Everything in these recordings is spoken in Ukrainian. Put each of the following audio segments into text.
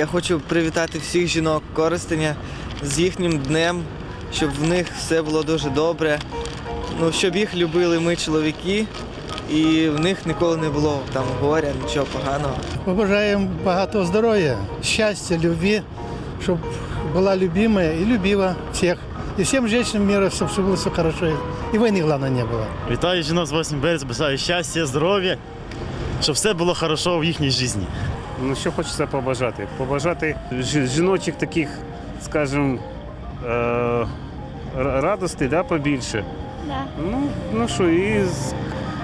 Я хочу привітати всіх жінок Коростеня з їхнім днем, щоб в них все було дуже добре. Ну, щоб їх любили ми, чоловіки, і в них ніколи не було там горя, нічого поганого. Побажаємо багато здоров'я, щастя, любві, щоб була любима і любила всіх. І всім жінкам мира, щоб все було все хорошо. І війни, головне, не було. Вітаю жінок з 8 березня, бажаю щастя, здоров'я, щоб все було хорошо в їхній житті. Ну що хочеться побажати? Побажати жіночих таких, скажімо, е- радостей да, побільше. Да. Ну, ну що, і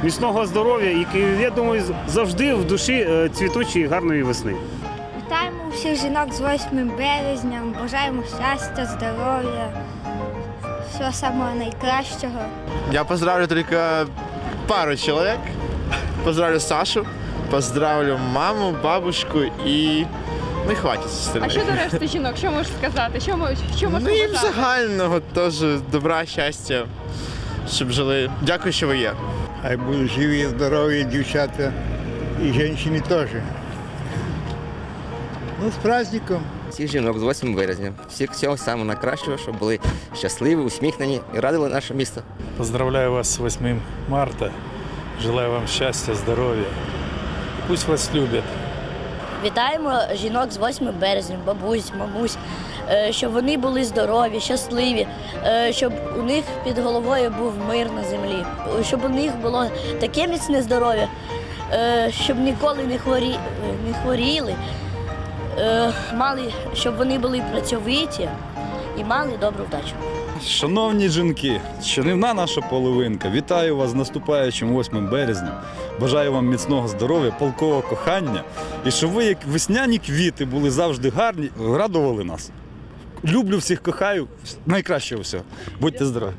міцного здоров'я, і я думаю, завжди в душі е, цвітучої гарної весни. Вітаємо всіх жінок з 8 березня, бажаємо щастя, здоров'я, всього самого найкращого. Я поздравлю только пару человек. Поздравлю Сашу, поздравлю маму, бабушку и... Ну і хватить з А що до решти жінок? Що можеш сказати? Що мо- що можеш Ну і побажати? загального теж добра, щастя, щоб жили. Дякую, що ви є. Хай будуть живі, здорові дівчата і жінки теж. Ну, з праздником. всіх жінок з 8 березня. Всіх всього самого найкращого, щоб були щасливі, усміхнені і радили наше місто. Поздравляю вас с 8 марта. Желаю вам счастья, здоровья. Пусть вас любят. Вітаємо жінок з 8 березня, бабусь, мамусь, е, щоб вони були здорові, щасливі, е, щоб у них під головою був мир на землі, щоб у них було таке міцне здоров'я, е, щоб ніколи не, хворі, не хворіли, мали, щоб вони були працьовиті і мали добру вдачу. Шановні жінки, чарівна наша половинка, вітаю вас з наступаючим 8 березня. Бажаю вам міцного здоров'я, полкового кохання і щоб ви, як весняні квіти, були завжди гарні, радували нас. Люблю всіх, кохаю. Найкращого всього. Будьте здорові.